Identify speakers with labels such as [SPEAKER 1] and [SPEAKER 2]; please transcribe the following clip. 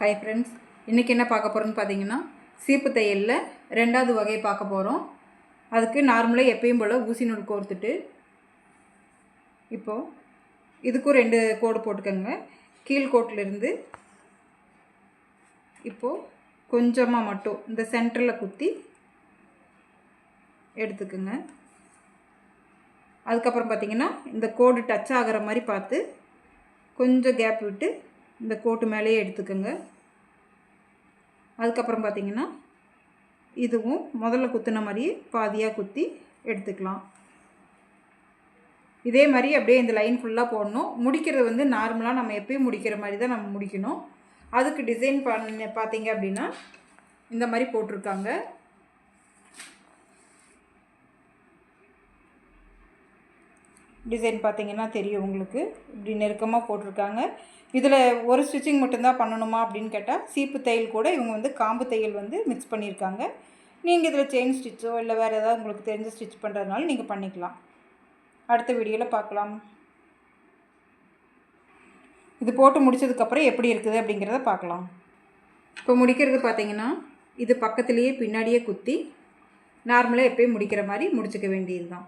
[SPEAKER 1] Hi friends இன்றைக்கி என்ன பார்க்க போகிறோன்னு பார்த்தீங்கன்னா சீப்பு தையலில் ரெண்டாவது வகையை பார்க்க போகிறோம் அதுக்கு நார்மலாக எப்பயும் போல் ஊசி நூல் கோர்த்துட்டு இப்போது இதுக்கும் ரெண்டு கோடு போட்டுக்கோங்க. கீழ்கோட்டிலிருந்து இப்போது கொஞ்சமாக மட்டும் இந்த சென்டரில் குத்தி எடுத்துக்குங்க. அதுக்கப்புறம் பார்த்திங்கன்னா இந்த கோடு டச் ஆகிற மாதிரி பார்த்து கொஞ்சம் கேப் விட்டு இந்த கோட்டு மேலேயே எடுத்துக்கோங்க. அதுக்கப்புறம் பார்த்தீங்கன்னா இதுவும் முதல்ல குத்தின மாதிரியே பாதியாக குத்தி எடுத்துக்கலாம். இதே மாதிரி அப்படியே இந்த லைன் ஃபுல்லாக போடணும். முடிக்கிறது வந்து நார்மலாக நம்ம எப்பயும் முடிக்கிற மாதிரி தான் நம்ம முடிக்கணும். அதுக்கு டிசைன் பண்ண பார்த்தீங்க அப்படின்னா இந்த மாதிரி போட்டிருக்காங்க. டிசைன் பார்த்தீங்கன்னா தெரியும் உங்களுக்கு. இப்படி நெருக்கமாக போட்டிருக்காங்க. இதில் ஒரு ஸ்டிச்சிங் மட்டும்தான் பண்ணணுமா அப்படின்னு கேட்டால் சீப்பு தையல் கூட இவங்க வந்து காம்பு தையல் வந்து மிக்ஸ் பண்ணியிருக்காங்க. நீங்கள் இதில் செயின் ஸ்டிச்சோ இல்லை வேறு ஏதாவது உங்களுக்கு தெரிஞ்ச ஸ்டிச் பண்ணுறதுனால நீங்கள் பண்ணிக்கலாம். அடுத்த வீடியோவில் பார்க்கலாம். இது போட்டு முடிச்சதுக்கப்புறம் எப்படி இருக்குது அப்படிங்கிறத பார்க்கலாம். இப்போ முடிக்கிறது பார்த்தீங்கன்னா இது பக்கத்துலேயே பின்னாடியே குத்தி நார்மலாக எப்போயும் முடிக்கிற மாதிரி முடிச்சுக்க வேண்டியது தான்